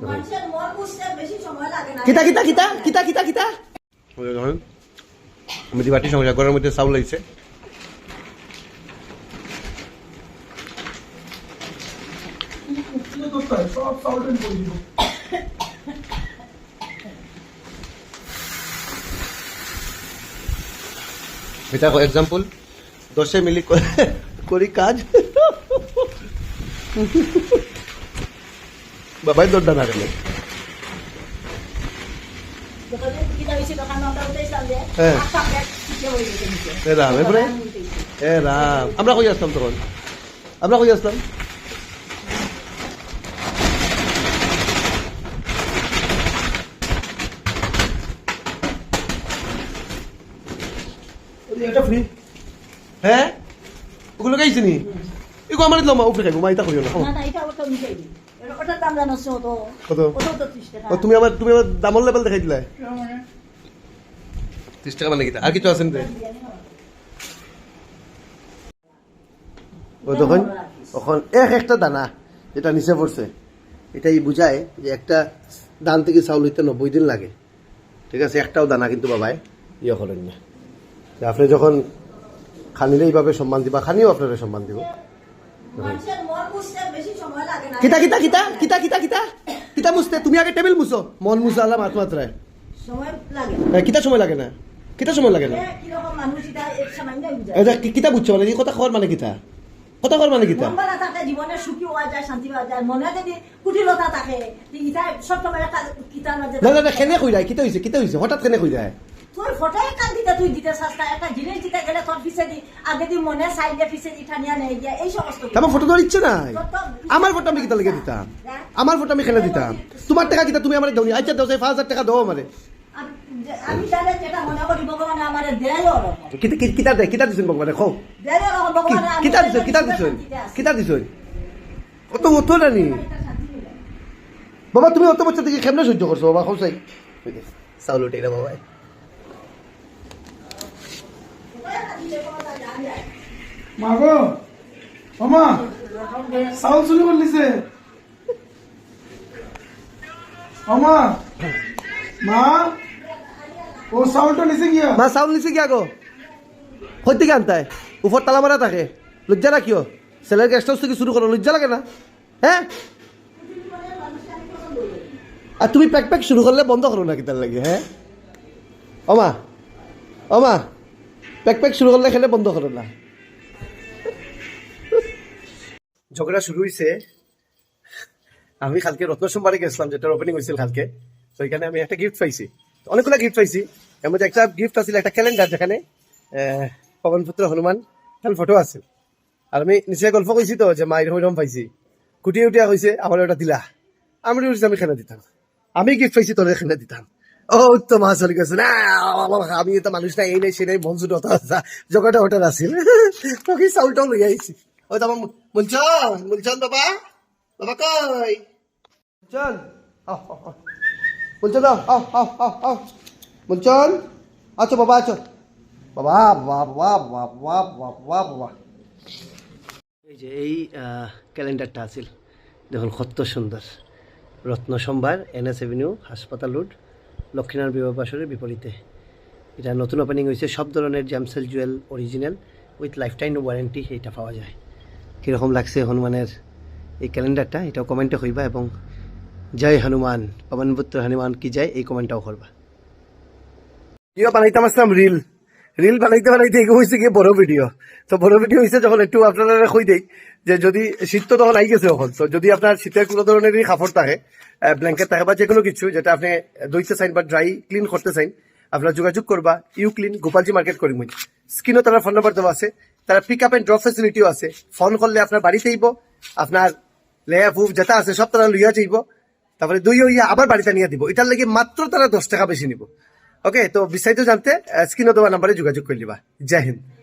মানুষের বুঝতে বেশি সময় লাগে না। কিতা কিতা কিতা কিতা কিতা কিতা? আমি বাটি সংসার ঘরের মধ্যে চাউল লাগছে এটা এক্সাম্পল দশে মিলি করে- করি কাজ। হ্যাঁ। শিখে বই দিতে নিচে। এ রাম এ রাম। আমরা কই আসতাম তখন? আমরা কই আসতাম? এটা ফ্রি হ্যাঁ? ওগুলো গাইছি নি? এগো আমার দিলাম উপরে খাইবো মা এটা করিও না। ওটার দাম জানো কত? ও তুমি আমার তুমি আমার দামর লেভেল দেখাই দিলে। ত্রিশ টাকা মানে আর কিছু আছে নি ও তখন তখন এক একটা দানা যেটা নিচে পড়ছে। এটাই বুঝায় যে একটা দান থেকে চাউল হইতে নব্বই দিন লাগে। ঠিক আছে একটাও দানা কিন্তু বাবাই ইয়ে করেন না। আপনি যখন খানিলে এইভাবে সম্মান দিবা খানিও আপনারা সম্মান দিব। কিতা কিতা কিতা কিতা কিতা কিতা? কিতা মুছতে তুমি আগে টেবিল মুছো মন মুছো আল্লাহ মাত মাত্রায়। সময় লাগে। এ, কিতা সময় লাগে না? কিতা সময় লাগে না? কিতা বুঝছ মানে? কথা খাওয়ার মানে কিতা? কথা খাওয়ার মানে কিতা? থাকে জীবনে সুখী হওয়া যায় শান্তি পাওয়া যায়। মনে যদি কুটিলতা থাকে ইটা সব সময় কিতার মাঝে না না না কেনে কই যায়? কিতা হইছে কিতা হইছে হঠাৎ কেনে কই যায়? তুই ফটোই কান দিতে তুই দিতে চাস্তা একটা জিনিস দিতে গেলে তোর পিছে দি আগে দি মনে চাইলে পিছে দি ঠানিয়া নেই দিয়া এই সমস্ত আমার ফটো দেওয়ার ইচ্ছে নাই। আমার ফটো আমি কিতা লেগে দিতাম। আমার ফটো আমি খেলে দিতাম। তোমার টাকা কিতা তুমি আমার দাওনি। আচ্ছা দাও সেই পাঁচ হাজার টাকা দাও আমারে। আমি জানে যেটা মনে করি ভগবানে আমার দেয় কিতা কি- কিতা দে কিতা দিছেন ভগবানে? দেয় কিতা দিছেন কিতা দিছেন? কিতা দিছেন? কত অত রানি বাবা তুমি অত বছর থেকে কেমনে সহ্য করছ? বাবা খাও চাই চাউল উঠে বাবা মা গো চাউল করে নিছে মামা মা, ও চাউলটা নিছে গিয়া মা, চাউল নিছে কি আগো কই থেকে আনতায় উপর তালা মারা থাকে। লজ্জা না কিয় স্যালারি গেস্ট হাউস থেকে শুরু করো লজ্জা লাগে না? হ্যাঁ আর তুমি প্যাক প্যাক শুরু করলে বন্ধ করো না কি তার লাগে হ্যাঁ অমা অমা প্যাক প্যাক শুরু করলে খেলে বন্ধ করো না। ঝগড়া শুরু হয়েছে আমি কালকে রত্ন সোমবারে গেছিলাম, যেটার ওপেনিং হয়েছিল কালকে। তো এখানে আমি একটা গিফট পাইছি। অনেকগুলো গিফট পাইছি। এর মধ্যে একটা গিফট আছিল, একটা ক্যালেন্ডার যেখানে পবনপুত্র হনুমান এখন ফটো আছে। আর আমি নিচে গল্প কইছি তো, যে মায়ের হইরম পাইছি। কুটিয়ে উঠিয়া কইছে, আমার ওটা দিলা। আমি আমি খেলা দিতাম। আমি গিফট পাইছি, তোরে খেলা দিতাম। ও তো মা চলে গেছে। না আমি মানুষ না, এই নাই সেই নাই বন্ধু যত আছে জগটা ওটার আছিল তোকে লই আইছি। ও তো আমার মুলচন মুলচন বাবা। বাবা কই? মুলচন। মুলচন আছো বাবা আছো বাবা বাবা বাবা বাবা বাবা বাবা এই যে, এই ক্যালেন্ডারটা আছিল। দেখুন, কত সুন্দর। রত্ন সোমবার এন এস এভিনিউ, হাসপাতাল রোড লক্ষ্মীনারায়ণ বিবাহ বিপরীতে। এটা নতুন ওপেনিং হয়েছে সব ধরনের জ্যামসেল jewel original with lifetime warranty এইটা পাওয়া যায়। কীরকম লাগছে হনুমানের এই ক্যালেন্ডারটা? এটাও কমেন্টে হইবা এবং জয় হনুমান, পবনপুত্র হনুমান কি যায় এই কমেন্টটাও করবা। রিল রিল বানাইতে বানাইতে এগো হয়েছে গিয়ে বড় ভিডিও তো বড় ভিডিও হয়েছে যখন একটু আপনারা কই দেই, যে যদি শীত তো তখন আই গেছে তখন তো যদি আপনার শীতের কোনো ধরনেরই কাপড় থাকে ব্ল্যাঙ্কেট থাকে বা যে কোনো কিছু, যেটা আপনি দইতে চাইন বা ড্রাই ক্লিন করতে চাইন, আপনারা যোগাযোগ করবা ইউ ক্লিন গোপালজি মার্কেট করি মুই স্ক্রিনও তারা ফোন নাম্বার দেওয়া আছে, তারা পিক আপ এন্ড ড্রপ ফেসিলিটিও আছে। ফোন করলে আপনার বাড়িতে আইব, আপনার লেয়া ফুফ যেটা আছে সব তারা লইয়া যাইব। তারপরে দুই ইয়া আবার বাড়িতে নিয়ে দিব। এটার লাগে মাত্র তারা দশ টাকা বেশি নিব। ওকে তো বিস্তারিত জানতে স্ক্রিনে দেওয়া নাম্বারে যোগাযোগ করে নিবা। জয় হিন্দ।